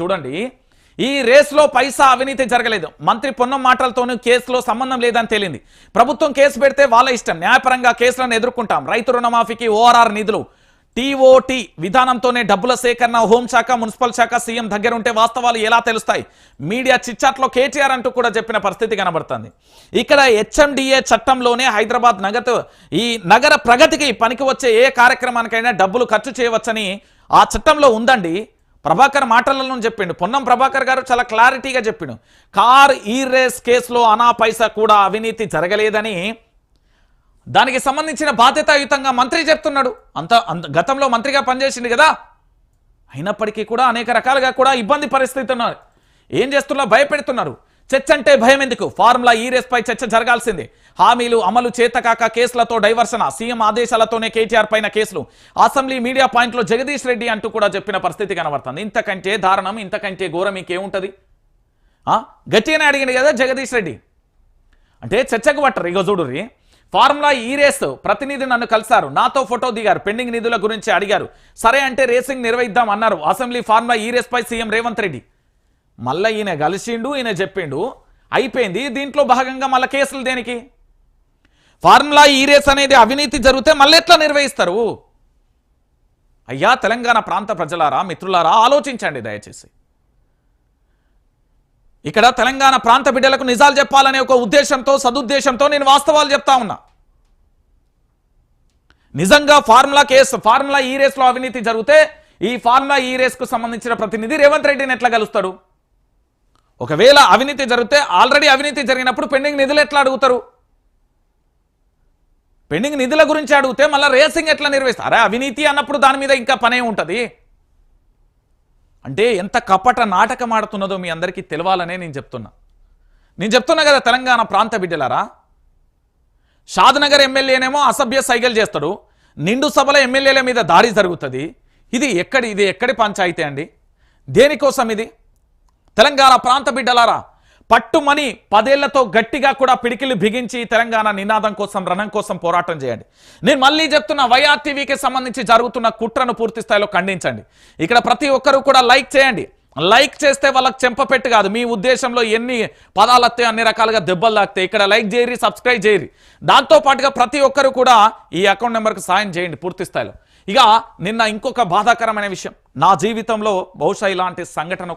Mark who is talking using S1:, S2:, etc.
S1: చూడండి ఈ రేస్లో పైసా అవినీతి జరగలేదు. మంత్రి పొన్నం మాటలతోనూ కేసులో సంబంధం లేదని తేలింది. ప్రభుత్వం కేసు పెడితే వాళ్ళ ఇష్టం. న్యాయపరంగా కేసులను ఎదుర్కొంటాం. రైతు రుణమాఫీకి ఓఆర్ఆర్ నిధులు. టీఓటీ విధానంతోనే డబ్బుల సేకరణ హోంశాఖ మున్సిపల్ శాఖ సీఎం దగ్గర ఉంటే వాస్తవాలు ఎలా తెలుస్తాయి? మీడియా చిచ్చాట్లో కేటీఆర్ అంటూ కూడా చెప్పిన పరిస్థితి కనబడుతుంది. ఇక్కడ హెచ్ఎండిఏ చట్టంలోనే హైదరాబాద్ నగదు ఈ నగర ప్రగతికి పనికి వచ్చే ఏ కార్యక్రమానికైనా డబ్బులు ఖర్చు చేయవచ్చని ఆ చట్టంలో ఉందండి. ప్రభాకర్ మాటలలో చెప్పిండు. పొన్నం ప్రభాకర్ గారు చాలా క్లారిటీగా చెప్పిండు. కార్ ఈ రేస్ కేసులో అనా పైసా కూడా అవినీతి జరగలేదని దానికి సంబంధించిన బాధ్యతాయుతంగా మంత్రి చెప్తున్నాడు. అంత అంత గతంలో మంత్రిగా పనిచేసింది కదా. అయినప్పటికీ కూడా అనేక రకాలుగా కూడా ఇబ్బంది పరిస్థితి ఉన్నారు. ఏం చేస్తున్నా భయపెడుతున్నారు. చర్చ అంటే భయం ఎందుకు ఫార్ములా ఈ రేస్ పై చర్చ జరగాల్సిందే. హామీలు అమలు చేతకాక కేసులతో డైవర్సన సీఎం ఆదేశాలతోనే కేటీఆర్ పైన కేసులు. అసెంబ్లీ మీడియా పాయింట్లో జగదీష్ రెడ్డి అంటూ కూడా చెప్పిన పరిస్థితి కనబడుతుంది. ఇంతకంటే దారుణం ఇంతకంటే ఘోరం ఇంకేముంటది? గట్టిగానే అడిగింది కదా జగదీష్ రెడ్డి. అంటే చర్చకు పట్టరు. ఇగో చూడుర్రి ఫార్ములా ఈ రేస్. ప్రతినిధి నన్ను కలిశారు. నాతో ఫోటో దిగారు. పెండింగ్ నిధుల గురించి అడిగారు. సరే అంటే రేసింగ్ నిర్వహిద్దాం అన్నారు. అసెంబ్లీ ఫార్ములా ఈ రేస్ పై సీఎం రేవంత్ రెడ్డి. మళ్ళీ ఈయన కలిసిండు ఈయన చెప్పిండు. అయిపోయింది. దీంట్లో భాగంగా మళ్ళీ కేసులు దేనికి? ఫార్ములా ఈ రేస్ అనేది అవినీతి జరిగితే మళ్ళీ ఎట్లా నిర్వహిస్తారు? అయ్యా తెలంగాణ ప్రాంత ప్రజలారా మిత్రులారా ఆలోచించండి దయచేసి. ఇక్కడ తెలంగాణ ప్రాంత బిడ్డలకు నిజాలు చెప్పాలనే ఒక ఉద్దేశంతో సదుద్దేశంతో నేను వాస్తవాలు చెప్తా ఉన్నా. నిజంగా ఫార్ములా కేసు ఫార్ములా ఈ రేస్లో అవినీతి జరిగితే ఈ ఫార్ములా ఈ రేస్కు సంబంధించిన ప్రతినిధి రేవంత్ రెడ్డిని ఎట్లా కలుస్తాడు ఒకవేళ అవినీతి జరిగితే ఆల్రెడీ అవినీతి జరిగినప్పుడు పెండింగ్ నిధులు ఎట్లా అడుగుతారు? పెండింగ్ నిధుల గురించి అడిగితే మళ్ళీ రేసింగ్ ఎట్లా నిర్వహిస్తారు? అరే అవినీతి అన్నప్పుడు దాని మీద ఇంకా పనే ఉంటుంది. అంటే ఎంత కపట నాటకం ఆడుతున్నదో మీ అందరికీ తెలవాలనే నేను చెప్తున్నా. నేను చెప్తున్నా కదా తెలంగాణ ప్రాంత బిడ్డలారా? షాద్నగర్ ఎమ్మెల్యేనేమో అసభ్య సైగలు చేస్తాడు. నిండు సభల ఎమ్మెల్యేల మీద దాడి జరుగుతుంది. ఇది ఎక్కడి ఇది ఎక్కడి పంచాయితీ అండి? దేనికోసం ఇది? తెలంగాణ ప్రాంత బిడ్డలారా పట్టుమని పదేళ్ళతో గట్టిగా కూడా పిడికిలు బిగించి తెలంగాణ నినాదం కోసం రణం కోసం పోరాటం చేయండి. నేను మళ్ళీ చెప్తున్న వైఆర్టీవీకి సంబంధించి జరుగుతున్న కుట్రను పూర్తి స్థాయిలో ఖండించండి. ఇక్కడ ప్రతి ఒక్కరూ కూడా లైక్ చేయండి. లైక్ చేస్తే వాళ్ళకి చెంపపెట్టు కాదు మీ ఉద్దేశంలో ఎన్ని పదాలు వస్తాయి అన్ని రకాలుగా దెబ్బలు తాకుతాయి ఇక్కడ లైక్ చేయరి సబ్స్క్రైబ్ చేయరి దాంతో పాటుగా ప్రతి ఒక్కరు కూడా ఈ అకౌంట్ నెంబర్కి సాయం చేయండి పూర్తి స్థాయిలో. ఇక నిన్న ఇంకొక బాధాకరమైన విషయం. నా జీవితంలో బహుశా ఇలాంటి సంఘటన